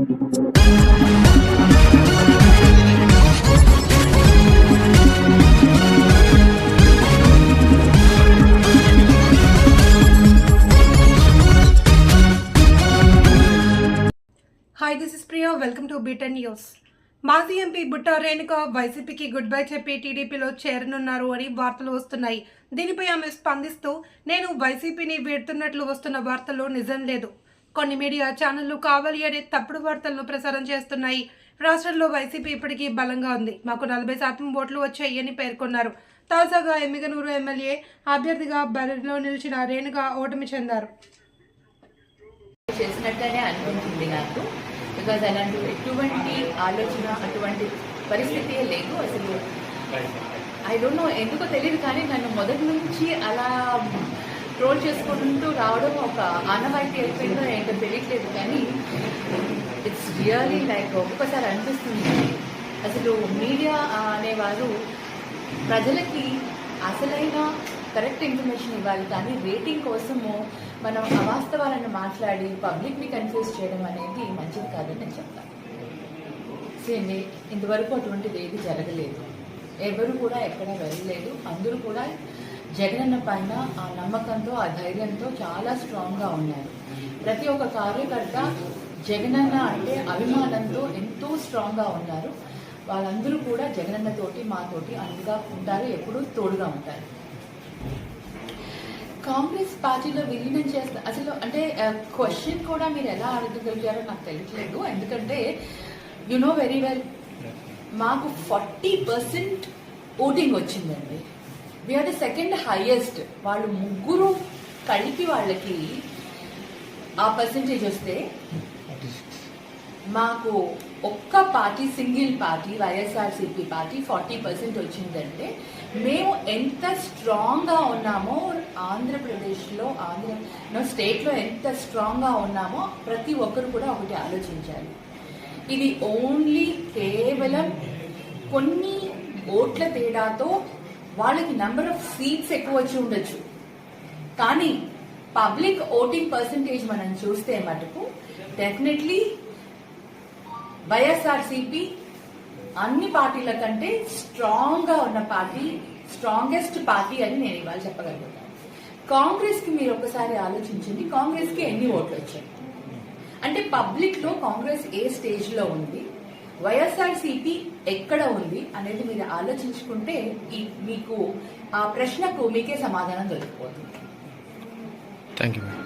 Hi this is Priya welcome to beaten news మాజీ MP Butta Renuka వైసీపీకి good bye చెప్పి టీడీపీలో చేరనున్నారు అని వార్తలు వస్తున్నాయి. దీనిపై ఆమె స్పందిస్తూ నేను వైసీపీని వీడుతున్నట్లు వస్తున్న వార్తలు నిజం లేదు. కొన్ని మీడియా ఛానళ్ళు కావాలి అనే తప్పుడు వార్తలను ప్రసారం చేస్తున్నాయి. రాష్ట్రంలో వైసీపీ ఇప్పటికీ బలంగా ఉంది. మాకు నలభై శాతం ఓట్లు వచ్చాయి అని పేర్కొన్నారు. తాజాగా ఎమ్మిగనూరు ఎమ్మెల్యే అభ్యర్థిగా బరిలో నిలిచిన రేణుక ఓటమి చెందారు. చేసినట్టుగానే అనిపించింది నాకు. బికాజ్ అలాంటి ఎటువంటి ఆలోచన అటువంటి పరిస్థితి లేదు అసలు. ఐ డోంట్ నో ఎందుకో తెలియదు కానీ నన్ను మొదటి నుంచి అలా ట్రోల్ చేసుకుంటూ రావడం ఒక ఆనవాయితీ అయిపోయిందో ఏంటో తెలియట్లేదు కానీ ఇట్స్ రియలీ లైక్ ఒక్కొక్కసారి అనిపిస్తుంది. అసలు మీడియా అనేవారు ప్రజలకి అసలైన కరెక్ట్ ఇన్ఫర్మేషన్ ఇవ్వాలి. కానీ రేటింగ్ కోసము మనం అవాస్తవాలను మాట్లాడి పబ్లిక్ని కన్ఫ్యూజ్ చేయడం అనేది మంచిది కాదని నేను చెప్తాను. సేండి ఇంతవరకు అటువంటిది ఏది జరగలేదు. ఎవరు కూడా ఎక్కడ వెళ్ళలేదు. అందరూ కూడా జగనన్న పైన ఆ నమ్మకంతో ఆ ధైర్యంతో చాలా స్ట్రాంగ్గా ఉన్నారు. ప్రతి ఒక్క కార్యకర్త జగనన్న అంటే అభిమానంతో ఎంతో స్ట్రాంగ్గా ఉన్నారు. వాళ్ళందరూ కూడా జగనన్న తోటి మాతోటి అందుగా ఉంటారు ఎప్పుడూ తోడుగా ఉంటారు. కాంగ్రెస్ పార్టీలో విలీనం చేస్తా అసలు అంటే క్వశ్చన్ కూడా మీరు ఎలా అడగగలిగారో నాకు తెలియట్లేదు. ఎందుకంటే యు నో వెరీ వెల్ మాకు ఫార్టీ పర్సెంట్ ఓటింగ్ వచ్చిందండి. We are the second highest వాళ్ళు ముగ్గురు కలిపి వాళ్ళకి ఆ పర్సంటేజ్ వస్తే మాకు ఒక్క party single party YSRCP party forty percent వచ్చిందంటే మేము ఎంత స్ట్రాంగ్గా ఉన్నామో ఆంధ్రప్రదేశ్లో ఆంధ్ర స్టేట్లో ఎంత స్ట్రాంగ్గా ఉన్నామో ప్రతి ఒక్కరు కూడా ఒకటి ఆలోచించాలి. ఇది ఓన్లీ కేవలం కొన్ని ఓట్ల తేడాతో వాళ్ళకి నెంబర్ ఆఫ్ సీట్స్ ఎక్కువ వచ్చి ఉండొచ్చు. కానీ పబ్లిక్ ఓటింగ్ పర్సంటేజ్ మనం చూస్తే మటుకు డెఫినెట్లీ వైఎస్ఆర్సీపీ అన్ని పార్టీల కంటే స్ట్రాంగ్గా ఉన్న పార్టీ స్ట్రాంగెస్ట్ పార్టీ అని నేను ఇవాళ చెప్పగలుగుతాను. కాంగ్రెస్కి మీరు ఒకసారి ఆలోచించండి కాంగ్రెస్కి ఎన్ని ఓట్లు వచ్చాయి? అంటే పబ్లిక్లో కాంగ్రెస్ ఏ స్టేజ్లో ఉంది? వైఎస్ఆర్సీపీ ఎక్కడ ఉంది అనేది మీరు ఆలోచించుకుంటే ఈ మీకు ఆ ప్రశ్నకు మీకే సమాధానం దొరికిపోతుంది. Thank you